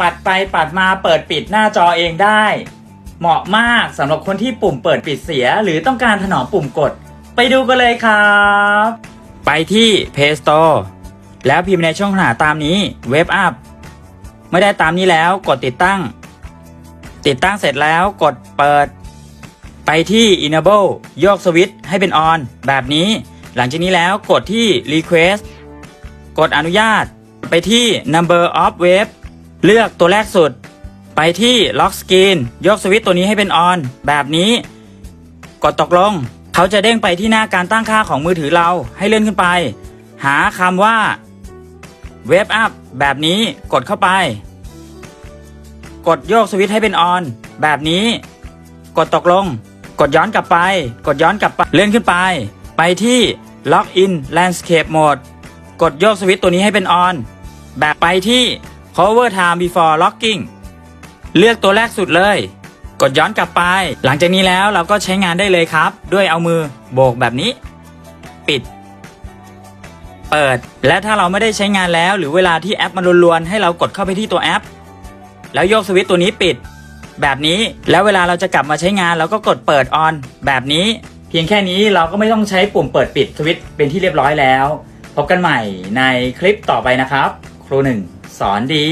ปัดไปปัดมาเปิดปิดหน้าจอเองได้ เหมาะมากสำหรับคนที่ปุ่มเปิดปิดเสีย หรือต้องการถนอมปุ่มกด ไปดูกันเลยครับ ไปที่ Play Store แล้วพิมพ์ในช่องหาตามนี้เว็บอัพไม่ได้ตามนี้แล้วกดติดตั้ง ติดตั้งเสร็จแล้วกดเปิด ไปที่ enable โยกสวิตช์ให้เป็น on แบบนี้ หลังจากนี้แล้วกดที่ request กดอนุญาต ไปที่ number of wave เลือกตัวแรกสุด ไปที่ lock screen ยกสวิตช์ตัวนี้ให้เป็น on แบบนี้ กดตกลง เขาจะเด้งไปที่หน้าการตั้งค่าของมือถือเราให้เลื่อนขึ้นไป หาคำว่า wave up แบบนี้กดเข้าไป กดโยกสวิตช์ให้เป็น on แบบนี้ กดตกลง กดย้อนกลับไป กดย้อนกลับไปเลื่อนขึ้นไป ไปที่ Lock in Landscape Mode กดโยกสวิตช์ตัวนี้ให้เป็น on แบบไปที่ Cover Time Before Locking เลือกตัวแรกสุดเลย กดย้อนกลับไป หลังจากนี้แล้วเราก็ใช้งานได้เลยครับ ด้วยเอามือโบกแบบนี้ ปิด เปิด และถ้าเราไม่ได้ใช้งานแล้ว หรือเวลาที่แอปมันลวนๆให้เรากดเข้าไปที่ตัวแอป แล้วโยกสวิตช์ตัวนี้ปิด แบบนี้แล้วเวลาเราจะกลับมาใช้งานเราก็กดเปิดออนแบบนี้ เพียงแค่นี้เราก็ไม่ต้องใช้ปุ่มเปิดปิดสวิตช์เป็นที่เรียบร้อยแล้ว พบกันใหม่ในคลิปต่อไปนะครับ ครูหนึ่งสอนดี